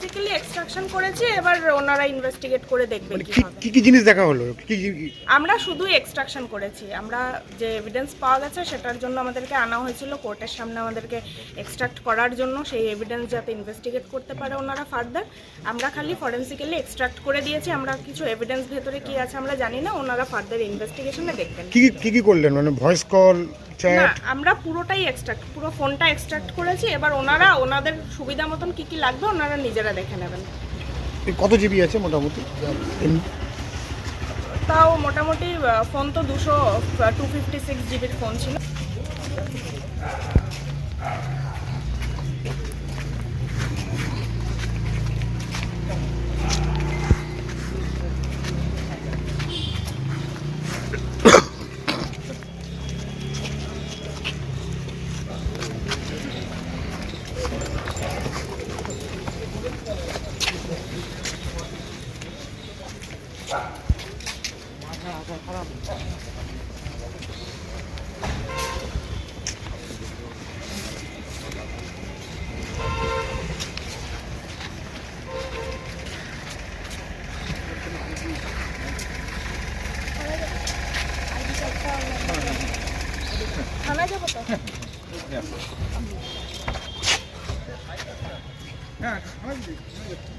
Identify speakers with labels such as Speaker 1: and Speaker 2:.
Speaker 1: Basically extraction করেছি এবার ওনারা ইনভেস্টিগেট করে দেখবে
Speaker 2: মানে
Speaker 1: কি
Speaker 2: কি জিনিস দেখা হলো? কি কি-
Speaker 1: আমরা শুধু এক্সট্রাকশন করেছি। আমরা যে এভিডেন্স পাওয়া গেছে সেটার জন্য আমাদেরকে আনা হয়েছিল। কোর্টের সামনে আমাদেরকে এক্সট্রাক্ট করার জন্য সেই এভিডেন্স যাতে ইনভেস্টিগেট করতে পারে ওনারা ফার্দার আমরা খালি ফরেন্সিক্যালি এক্সট্রাক্ট করে দিয়েছি। আমরা কিছু এভিডেন্স ভেতরে কি আছে আমরা জানি না। ওনারা ফার্দার ইনভেস্টিগেশনে দেখবেন।
Speaker 2: কি কি- কি কি করলেন? মানে ভয়েস কল
Speaker 1: না আমরা পুরোটাই এক্সট্রাক্ট পুরো ফোনটা এক্সট্রাক্ট করেছি। এবার ওনারা ওনাদের সুবিধা মতন কি কি লাগবে ওনারা নিজেরা দেখে নেবেন।
Speaker 2: কত জিবি আছে মোটামুটি?
Speaker 1: তাও মোটামুটি ফোন তো দুশো টু ফিফটি সিক্স জিবির ফোন ছিল। 하나
Speaker 2: 잡았다. 야, 하나 잡았다.